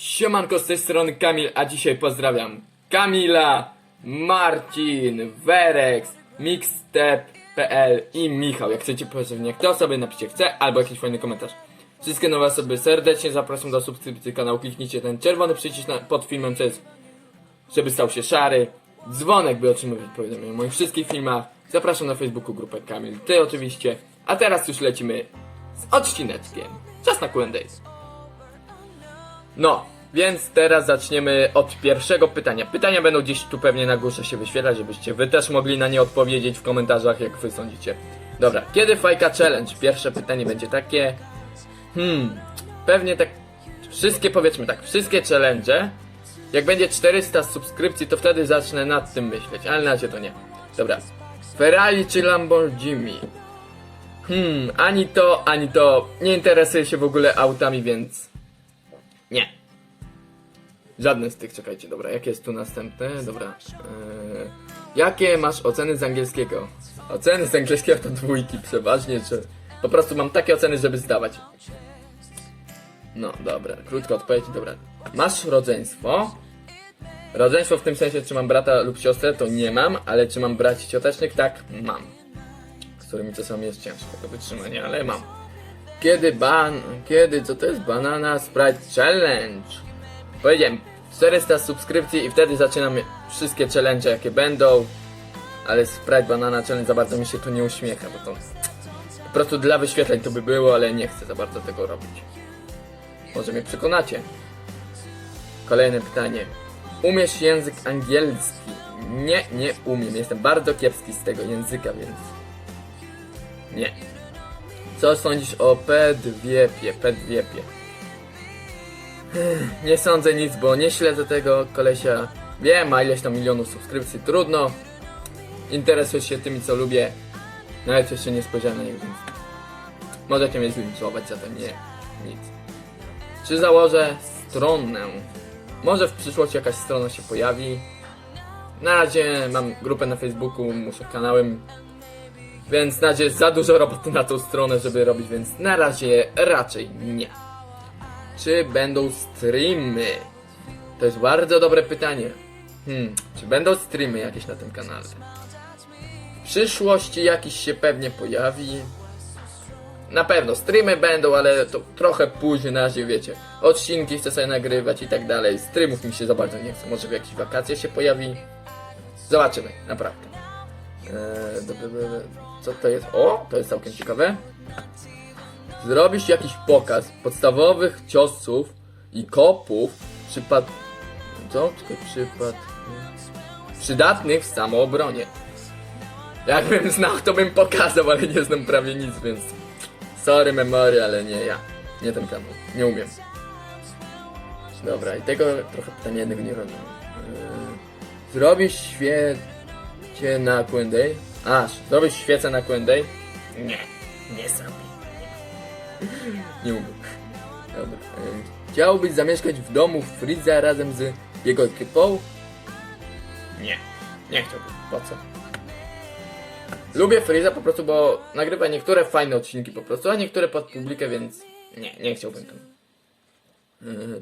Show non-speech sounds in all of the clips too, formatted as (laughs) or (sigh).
Siemanko z tej strony Kamil, a dzisiaj pozdrawiam Kamila, Marcin, Werex, Mixstep.pl i Michał. Jak chcecie pozdrowienia kto sobie napiszcie chce albo jakiś fajny komentarz. Wszystkie nowe osoby serdecznie zapraszam do subskrypcji kanału. Kliknijcie ten czerwony przycisk na, pod filmem, co jest, żeby stał się szary. Dzwonek, by otrzymywać powiadomienia o moich wszystkich filmach. Zapraszam na Facebooku grupę Kamil, ty oczywiście. A teraz już lecimy z odcineczkiem. Czas na Q&A. No, więc teraz zaczniemy od pierwszego pytania. Pytania będą gdzieś tu pewnie na górze się wyświetlać, żebyście wy też mogli na nie odpowiedzieć w komentarzach, jak wy sądzicie. Dobra, kiedy fajka challenge? Pierwsze pytanie będzie takie. Hmm, pewnie tak. Wszystkie powiedzmy tak, wszystkie challenge. Jak będzie 400 subskrypcji, to wtedy zacznę nad tym myśleć, ale na razie to nie. Dobra. Ferrari czy Lamborghini? Hmm, ani to, ani to. Nie interesuję się w ogóle autami, więc nie. Żadne z tych, czekajcie, dobra, jakie jest tu następne? Dobra. Eee, jakie masz oceny z angielskiego? Oceny z angielskiego to dwójki przeważnie, czy po prostu mam takie oceny, żeby zdawać. No, dobra, krótka odpowiedź, dobra. Masz rodzeństwo? Rodzeństwo w tym sensie, czy mam brata lub siostrę, to nie mam, ale czy mam braci ciotecznych? Tak, mam. Z którymi czasami jest ciężko do wytrzymania, ale mam. Kiedy ban... Kiedy? Co to jest? Banana Sprite Challenge. Powiedziałem 400 subskrypcji i wtedy zaczynam wszystkie challenge jakie będą. Ale Sprite Banana Challenge za bardzo mi się tu nie uśmiecha, bo to po prostu dla wyświetleń to by było, ale nie chcę za bardzo tego robić. Może mnie przekonacie. Kolejne pytanie. Umiesz język angielski? Nie, nie umiem. Jestem bardzo kiepski z tego języka, więc... Nie. Co sądzisz o Pedwiepie? Pedwiepie. Ech, Nie sądzę nic, bo nie śledzę tego kolesia. Wiem, ma ileś tam milionów subskrypcji, trudno. Interesuję się tymi, co lubię. Nawet jeszcze nie spojrzałem na niego, więc... Możecie mnie zlinczować za to, nie. Nic. Czy założę stronę? Może w przyszłości jakaś strona się pojawi. Na razie mam grupę na Facebooku, muszę kanałem więc na razie jest za dużo roboty na tą stronę, żeby robić, więc na razie raczej nie. Czy będą streamy? To jest bardzo dobre pytanie. Hmm, czy będą streamy jakieś na tym kanale? W przyszłości jakiś się pewnie pojawi. Na pewno streamy będą, ale to trochę później na razie wiecie. Odcinki chcę sobie nagrywać i tak dalej. Streamów mi się za bardzo nie chce. Może w jakieś wakacje się pojawi. Zobaczymy, naprawdę. Dobra. Co to jest? O, to jest całkiem ciekawe. Zrobisz jakiś pokaz podstawowych ciosów i kopów przypad... Co? Czekaj, przypad... Przydatnych w samoobronie. Jakbym znał, to bym pokazał, ale nie znam prawie nic, więc... Sorry, memory, ale nie ja. Nie ten kanał. Nie umiem. Dobra, i tego trochę pytania jednego nie rozumiem. Eee, Zrobisz świecie na Q&A? Aż, zrobisz świecę na Q&A? Nie, nie zrobię. Nie umiem. Dobra. Chciałbyś zamieszkać w domu Friza razem z jego ekipą? Nie, nie chciałbym. Po co? Lubię Friza po prostu, bo nagrywa niektóre fajne odcinki po prostu, a niektóre pod publikę, więc nie, nie chciałbym tam.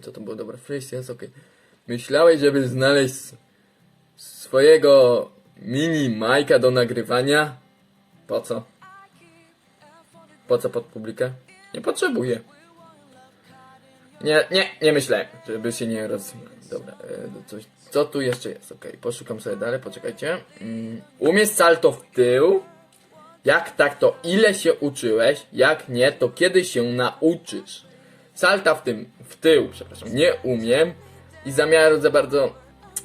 Co to było? Dobra, Freeze jest okej. Myślałeś, żeby znaleźć swojego mini Majka do nagrywania? Po co? Po co pod publikę? Nie potrzebuję. Nie, nie, nie myślałem, żeby się nie roz... Dobra, e, coś, co tu jeszcze jest? Okej, poszukam sobie dalej, poczekajcie. Mm, umiesz salto w tył? Jak tak, to ile się uczyłeś? Jak nie, to kiedy się nauczysz? Salta w tym, w tył, przepraszam, nie umiem i zamiaru za bardzo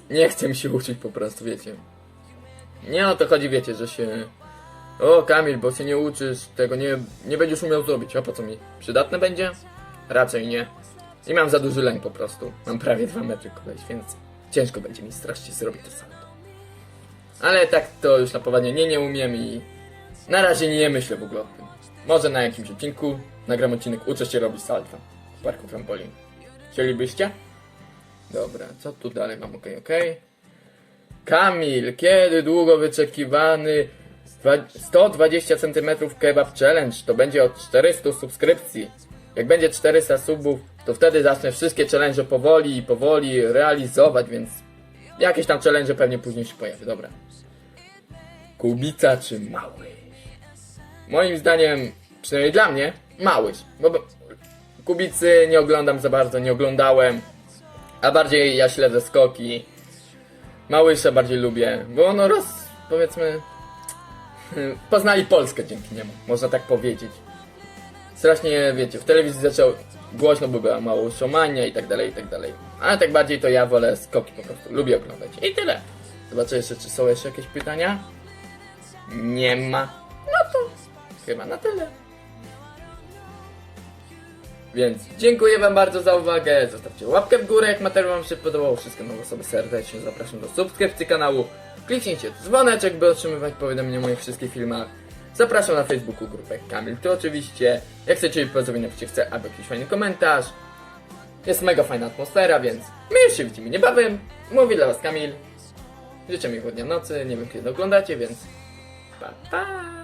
nie chcę się uczyć po prostu, wiecie. Nie o to chodzi, wiecie, że się... O, Kamil, bo się nie uczysz, tego nie, nie będziesz umiał zrobić. A po co mi? Przydatne będzie? Raczej nie. I mam za duży lęk po prostu. Mam prawie dwa metry koleś, więc ciężko będzie mi strasznie zrobić to salto. Ale tak to już na poważnie nie, nie umiem i na razie nie myślę w ogóle o tym. Może na jakimś odcinku nagram odcinek Uczę się robić salto w parku trampolin. Chcielibyście? Dobra, co tu dalej mam? Okej, okej. Kamil, kiedy długo wyczekiwany dwa- 120 cm kebab challenge? To będzie od 400 subskrypcji. Jak będzie 400 subów, to wtedy zacznę wszystkie challenge powoli i powoli realizować, więc jakieś tam challenge pewnie później się pojawi. Dobra. Kubica czy mały? Moim zdaniem, przynajmniej dla mnie, małyś. Bo- Kubicy nie oglądam za bardzo, nie oglądałem. A bardziej ja śledzę skoki. Małysza bardziej lubię, bo ono roz, powiedzmy, (laughs) poznali Polskę dzięki niemu, można tak powiedzieć. Strasznie, wiecie, w telewizji zaczął głośno by była mało szomania i tak dalej, i tak dalej. Ale tak bardziej to ja wolę skoki po prostu, lubię oglądać. I tyle. Zobaczę jeszcze, czy są jeszcze jakieś pytania. Nie ma. No to chyba na tyle. Więc dziękuję Wam bardzo za uwagę. Zostawcie łapkę w górę, jak materiał Wam się podobał. Wszystkie nowe osoby serdecznie zapraszam do subskrypcji kanału. Kliknijcie dzwoneczek, by otrzymywać powiadomienia o moich wszystkich filmach. Zapraszam na Facebooku grupę Kamil, to oczywiście. Jak chcecie pozdrowić, napiszcie chcę, albo jakiś fajny komentarz. Jest mega fajna atmosfera, więc my już się widzimy niebawem. Mówi dla Was Kamil. Życzę miłego dnia nocy, nie wiem kiedy oglądacie, więc pa pa!